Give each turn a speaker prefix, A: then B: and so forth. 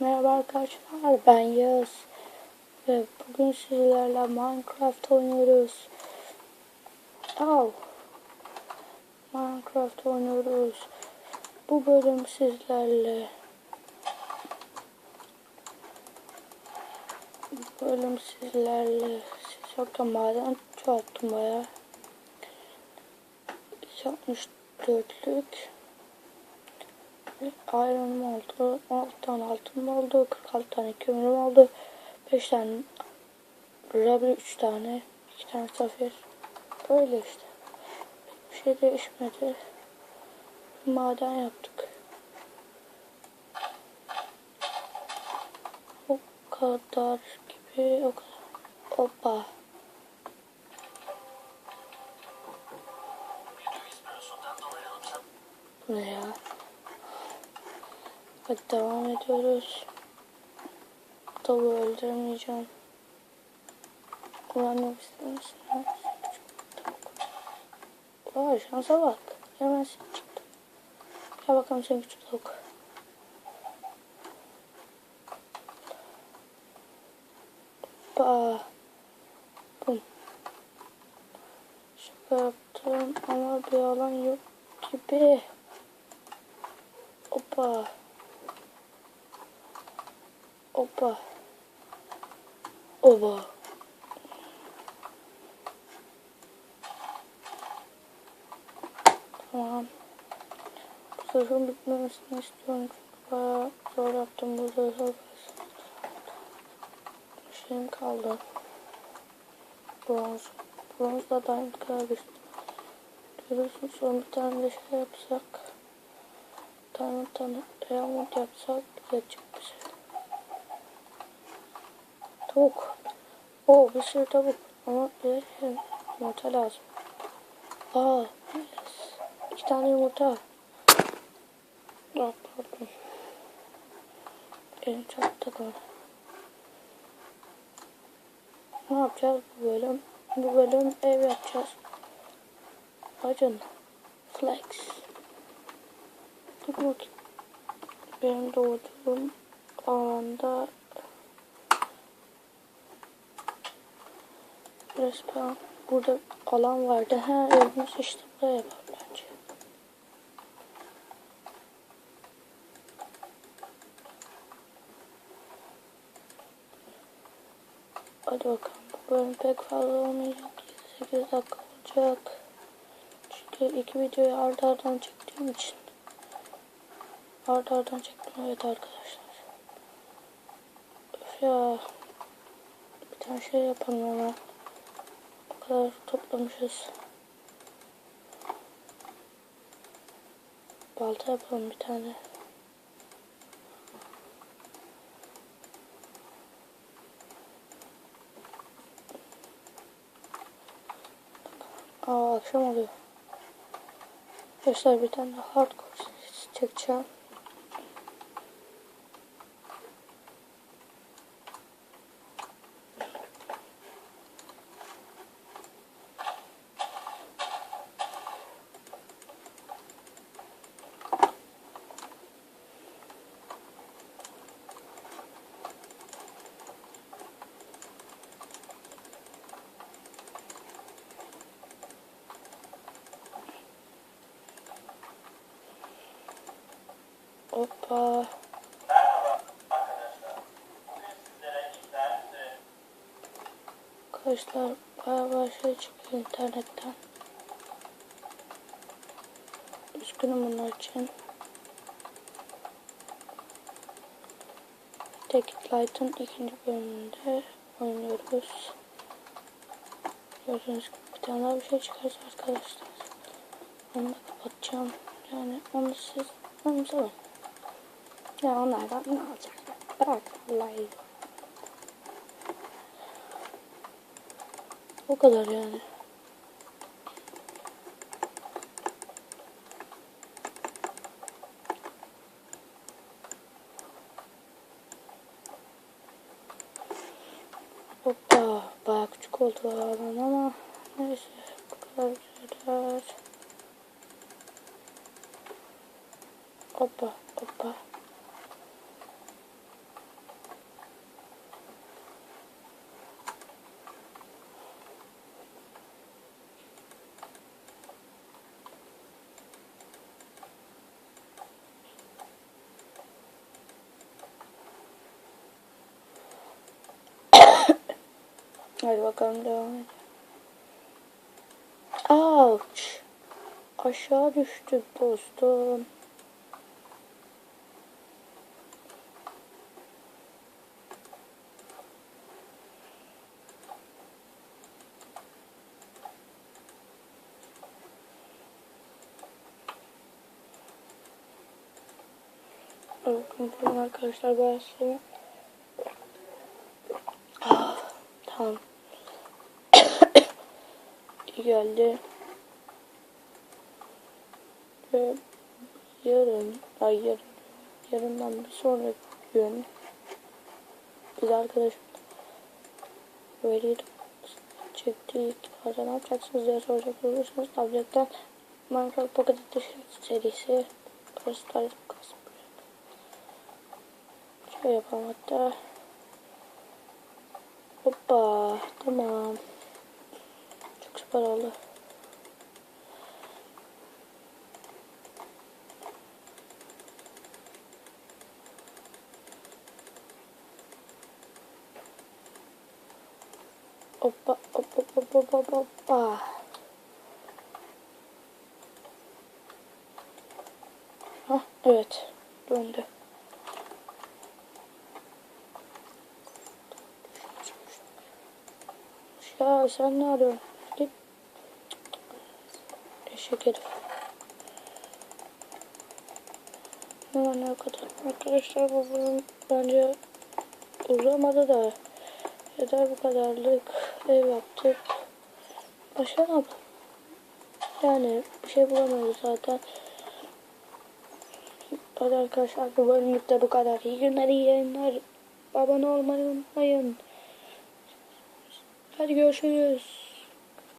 A: Merhaba arkadaşlar ben Yağız ve bugün sizlerle Minecraft oynuyoruz. Au. Minecraft oynuyoruz. Bu bölüm sizlerle bu bölüm sizlerle siz yokken maden çoğalttım baya. 64'lük Iron'um oldu. 16 tane altınım oldu. 46 tane kömürüm oldu. 5 tane Ruby 3 tane. 2 tane safir. Öyle işte. Bir şey değişmedi. Maden yaptık. O kadar gibi o kadar. Hoppa. Bu ne ya? Hadi devam ediyoruz. Tavuğu öldürmeyeceğim. Kullanmak ister misiniz? Vay şansa bak. Hemen sen çıktı. Gel bakalım sen küçük tavuk. Ba. Bum. Şaka yaptım ama bir alan yok gibi. Hoppa. Hoppa. Oba. Tamam. Bu sezon bitmemesini istiyorum çünkü bayağı zor yaptım burada zor. Şeyim kaldı. Bronz. Bronzla diamond düştü. Görüyorsun son bir tane de şey yapsak. Tane tane diamond yapsak geçecek bir şey. Tavuk. Oo bir sürü tavuk. Ama bir yumurta lazım. Aa yes. İki tane yumurta. Ah pardon. Elim çarptı da. Ne yapacağız bu bölüm? Bu bölüm ev yapacağız. Hacın. Flex. Dur bakayım. Benim doğduğum alanda resmen burada alan vardı. Ha evimiz işte buraya yapalım bence. Hadi bakalım. Bu bölüm pek fazla olmayacak. 8 dakika olacak. Çünkü iki videoyu ardı ardına çektiğim için. Ardı ardına çektim evet arkadaşlar. Öf ya. Bir tane şey yapalım. O kadar toplamışız. Balta yapalım bir tane. Aa akşam oluyor. Arkadaşlar bir tane hardcore çekeceğim. Hoppa. Arkadaşlar bayağı şey çıkıyor internetten. Üzgünüm bunlar için. Take Light'ın ikinci bölümünde oynuyoruz. Gördüğünüz gibi bir tane daha bir şey çıkarsa arkadaşlar. Onu da kapatacağım. Yani onu siz anımsalın. Ya onlardan ne alacak? Bırak yani. Hoppa. Bayağı küçük oldu alan ama neyse bu kadar güzel. Hoppa hoppa. Hadi bakalım devam edelim. Aşağı düştük dostum. Buradan arkadaşlar başlayalım. Tamam. Geldi. Ve yarın, ay yarın, yarından bir sonraki gün biz arkadaşım veri çektik. Arada ne yapacaksınız diye soracak olursanız tabletten Minecraft Pocket Edition serisi Restart kasım. Şey yapalım hatta. Hoppa tamam. Çok süper oldu. Hoppa hoppa hoppa hoppa hoppa. Hah evet döndü. Ya sen ne arıyorsun? Git. Eşek herif. Ne kadar. Arkadaşlar bu bölüm bence uzamadı da yeter bu kadarlık ev yaptık. Başka ne yapalım? Yani bir şey bulamıyoruz zaten. Hadi arkadaşlar bu bölümlük de bu kadar. İyi günler, iyi yayınlar. Abone olmayı unutmayın. Hadi görüşürüz.